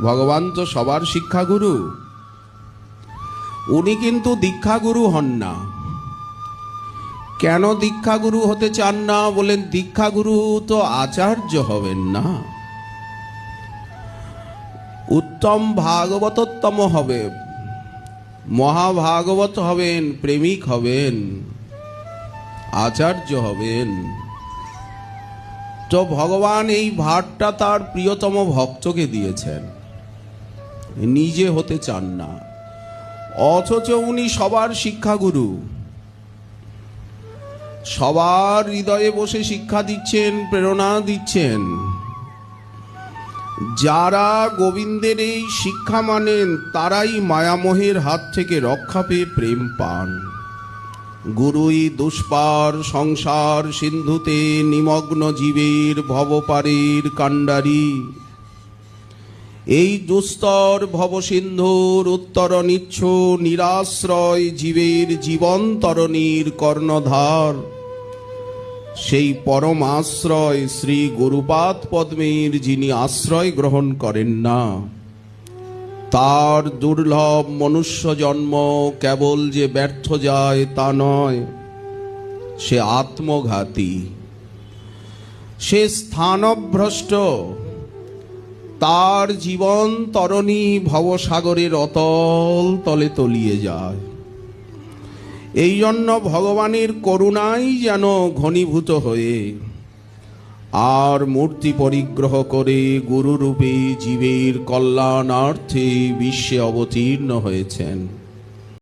ভগবান তো সবার শিক্ষাগুরু। উনি কিন্তু দীক্ষাগুরু হন না। কেন দীক্ষাগুরু হতে চান না বলেন, দীক্ষাগুরু তো আচার্য হবেন না। উত্তম ভাগবতোত্তম হবে মহাভাগবত হবেন, প্রেমিক হবেন, আচার্য হবেন। তো ভগবান এই ভারটা তার প্রিয়তম ভক্তকে দিয়েছেন। নিজে হতে চান না। অথচ উনি সবার শিক্ষাগুরু। সবার হৃদয়ে বসে শিক্ষা দিচ্ছেন, প্রেরণা দিচ্ছেন। যারা গোবিন্দের এই শিক্ষা মানেন, তারাই মায়ামোহের হাত থেকে রক্ষা পেয়ে প্রেম পান। গুরুই দুষ্পার সংসার, সিন্ধুতে নিমগ্ন জীবের ভবপারের কাণ্ডারি। এই দুস্তর ভবসিন্ধুর উত্তরনিচ্ছ নিরাশ্রয় জীবের জীবন তরণীর কর্ণধার। সেই পরম আশ্রয় শ্রী গুরুপাদ পদ্মের যিনি আশ্রয় গ্রহণ করেন না, তার দুর্লভ মনুষ্য জন্ম কেবল যে ব্যর্থ যায় তা নয়, সে আত্মঘাতী। সে স্থানভ্রষ্ট তার জীবন তরণী ভবসাগরের অতল তলে তলিয়ে যায়। এই জন্য ভগবানের করুণাই যেন ঘনীভূত হয়ে, আর মূর্তি পরিগ্রহ করে গুরুরূপে জীবের কল্যাণার্থে বিশ্বে অবতীর্ণ হয়েছেন।